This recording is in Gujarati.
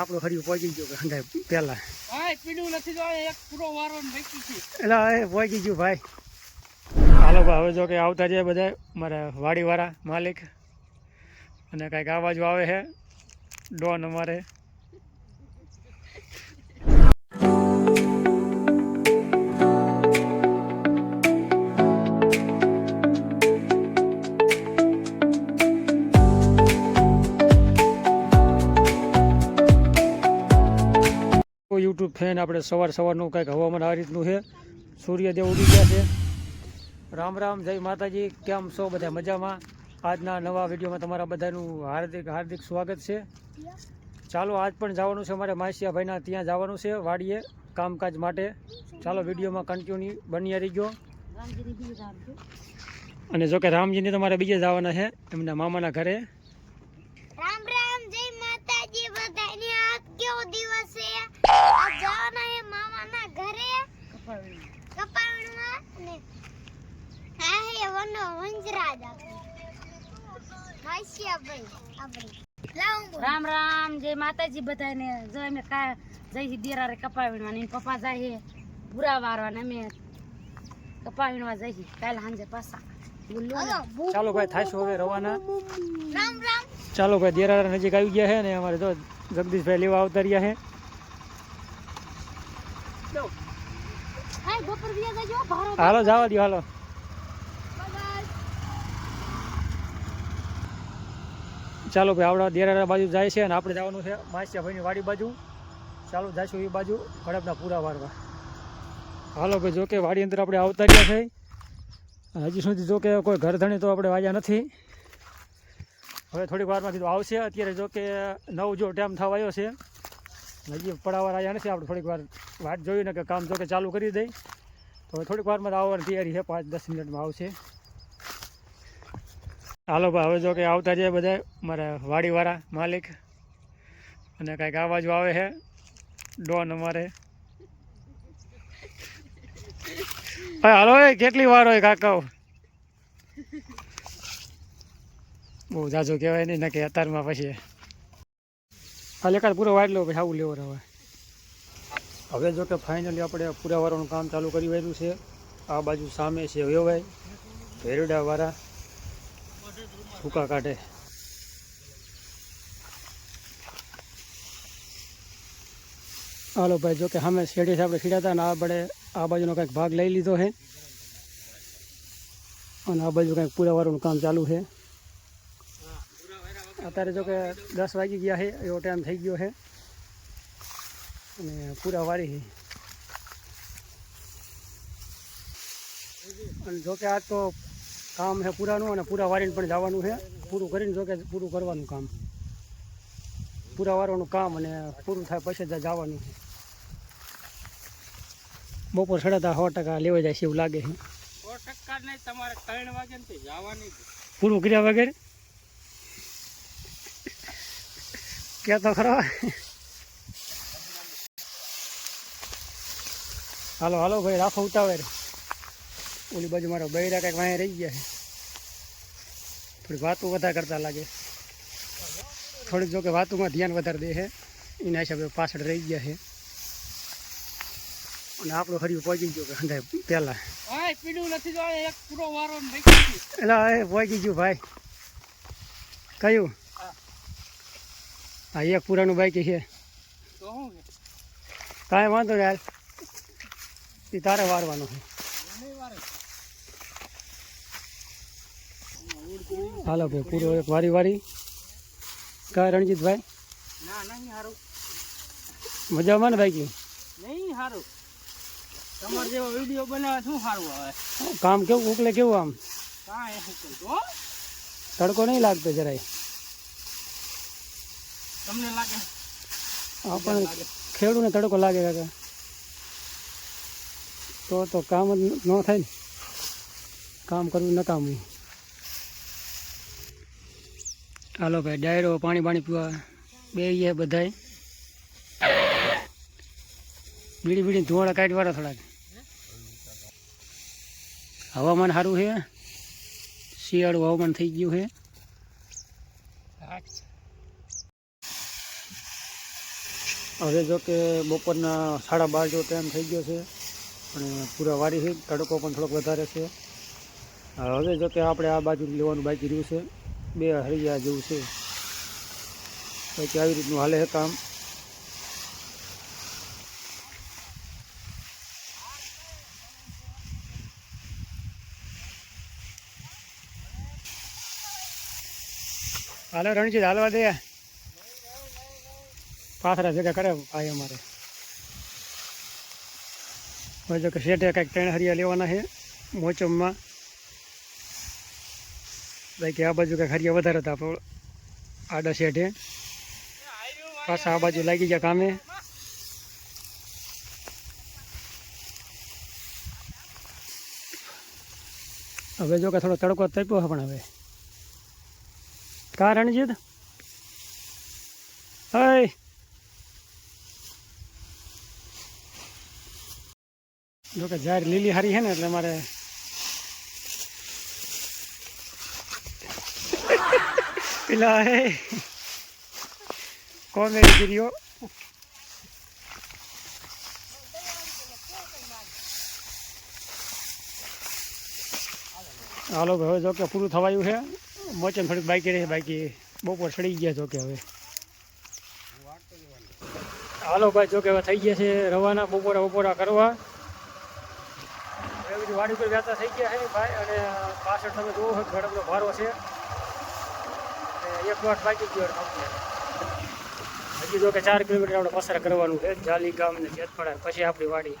આપણું હરિયો પહોંચી ગયું કે હંધાય પહેલા. એટલે એ પહોંચી ગયું ભાઈ. હાલો ભાઈ હવે જો કે આવતા જાય બધા મારા વાડીવાળા માલિક. અને કાંઈક અવાજો આવે છે ડોન અમારે. ફેન આપણે સવાર સવારનું કંઈક હવામાન આ રીતનું છે. સૂર્યદેવ ઉડી ગયા છે. રામ રામ જય માતાજી. કેમ છો બધા મજામાં? આજના નવા વિડીયોમાં તમારા બધાનું હાર્દિક હાર્દિક સ્વાગત છે. ચાલો આજ પણ જવાનું છે અમારે માસિયાભાઈના ત્યાં જવાનું છે વાડીએ કામકાજ માટે. ચાલો વિડીયોમાં કન્ટિન્યુ બની રહી ગયો અને જોકે રામજીને તમારે બીજે જવાના છે એમના મામાના ઘરે. રામ રામ જય માતાજી બધાને. જો અમે કા જઈ દેરા રે કપા વીણવા ને પપ્પા જાય છે ભૂરા વારવા ને અમે કપા વીણવા જઈ કાલે સાંજે પાછા. ચાલો ભાઈ થાશું હવે રવાના. રામ રામ. ચાલો ભાઈ દેરારા નજીક આવી ગયા છે ને અમારે જો જગદીશભાઈ લેવા આવતા રહ્યા છે હાય બપોર બીજા જજો ભારો હાલો જવા દો હાલો. ચાલો ભાઈ, આવડા દેરારા બાજુ જાય છે અને આપણે જવાનું છે માસિયાભાઈની વાડી બાજુ. ચાલો જઈશું એ બાજુ હડપના પૂરા વારવા. હાલો ભાઈ જોકે વાડી અંદર આપણે આવતા રહ્યા છે. હજી સુધી જોકે કોઈ ઘરધણી તો આપણે વાગ્યા નથી. હવે થોડીક વારમાં કીધું આવશે. અત્યારે જોકે નવ જો ટાઈમ થવા આવ્યો છે. હજી પડાવવા આવ્યા નથી. આપણે થોડીક વાર વાટ જોઈને કે કામ જોકે ચાલુ કરી દઈ. તો હવે થોડીક વારમાં આવવાની તૈયારી છે. પાંચ દસ મિનિટમાં આવશે. હાલો ભાઈ, હવે જો કે આવતા જાય બધા, મારા વાડીવાળા માલિક. અને કાંઈક અવાજો આવે છે ડોન અમારે. ભાઈ, હાલો એ, કેટલી વાર હોય કાકાઓ? બહુ જાજો કહેવાય નહીં, ને કે અત્યારમાં પછી. હાલ એકાદ પૂરો વાટલો પછી આવું લેવો હવે. હવે જો કે ફાઇનલી આપણે પૂરા વાળાનું કામ ચાલુ કરી વાળ્યું છે. આ બાજુ સામે છે વેવાય ભેરડાવાળા સૂકા કાઢે. હાલો ભાઈ, જો કે સામે શેઢીથી આપણે હતા અને આ બડે આ બાજુનો કંઈક ભાગ લઈ લીધો છે. અને આ બાજુ કંઈક પૂરાવારનું કામ ચાલુ છે. અત્યારે જો કે દસ વાગી ગયા છે, એવો ટાઈમ થઈ ગયો છે. અને પૂરાવારી છે. અને જો કે આજ તો કામ છે પૂરાનું અને પૂરા વારીને પણ જવાનું છે પૂરું કરીને જો કે પૂરું કરવાનું કામ. પૂરા વારવાનું કામ અને પૂરું થાય પછી જ જવાનું. છે બપોર સડાતા સો ટકા લેવા જાય છે એવું લાગે છે. પૂરું કર્યા વગર? ક્યાં તો ખરો? હાલો હાલો ભાઈ રાખો ઉતાવળ. ઓલી બાજુ મારો બૈરા કંઈક વાંહે રહી ગયા છે. થોડી વાતો વધારે કરતા લાગે. થોડીક જોકે વાતોમાં ધ્યાન વધારે દે છે. એના હિસાબે પાછળ રહી ગયા છે. અને આપણું હરિયું પહોંચી ગયું કે હંધાય પહેલાં. ને એટલે એ પહોંચી ગયું ભાઈ. કયું? હા. એક પુરાનું બાઈક છે. કાંઈ વાંધો નહીં યાર એ તારે વારવાનું છે નહીં વારે હાલો ભાઈ પૂરો એક વારી વારી. કાંઈ રણજીતભાઈ? ના નહીં સારું મજામાં ને બાઈક નહીં સારું તમારે જેવો વીડિયો બનાવે શું સારું આવે કામ કેવું ઉકલે કેવું આમ? કાંઈ શું કરતો તડકો નહીં લાગતો જરાય. તમને લાગે? આ પણ ખેડૂને તડકો લાગે કાકા. તો તો કામ જ ન થાય ને. કામ કરવું નકામું. હાલો ભાઈ, ડાયરો, પાણી પાણી પીવા બે ગયા બધાય. બીડી બીડી ધુવાડા કાઢી વાળા થોડાક. હવામાન સારું છે શિયાળું હવામાન થઈ ગયું છે હવે જો કે બપોરના સાડા બાર જેવો ટાઈમ થઈ ગયો છે અને પૂરા વારી છે, તડકો પણ થોડોક વધારે છે. હવે જો કે આપણે આ બાજુ લેવાનું બાકી રહ્યું છે. બે હરિયા જેવું છે. પછી આવી રીતનું હાલે છે કામ. હાલો રણજીત હાલવા દે. પાથરા ભેગા કરે ભાઈ અમારે. હવે જો કે શેઠે કાંઈક ત્રણ હરિયા લેવાના છે મોચમમાં. બાકી આ બાજુ કાંઈ હરિયા વધારે હતા આડા શેઠે પાછા આ બાજુ લાગી ગયા કામે. હવે જો કે થોડો તડકો તપ્યો પણ હવે. કા રણજીત હય. જો કે જાહેર લીલી હારી છે ને, એટલે મારે પેલા હે કોમેડી ગીરીઓ હાલો હવે જો કે પૂરું થવાયું છે. મોચન થોડીક બાકી રહે, બાકી બપોર સડી ગયા જો કે હવે. હાલો ભાઈ, જો કે હવે થઈ ગયા છે રવાના, બપોરા બપોરા કરવા. વાડી પર વ્યાતા થઈ ગયા છે ભાઈ, અને પાછળ તમે જોવો ગડબનો ભારો છે. એક વાટ બાકી ગયો complete. હજી જો કે ચાર કિલોમીટર આપણે પસાર કરવાનું છે જાલી ગામ ને જેતપડા પછી આપણી વાડી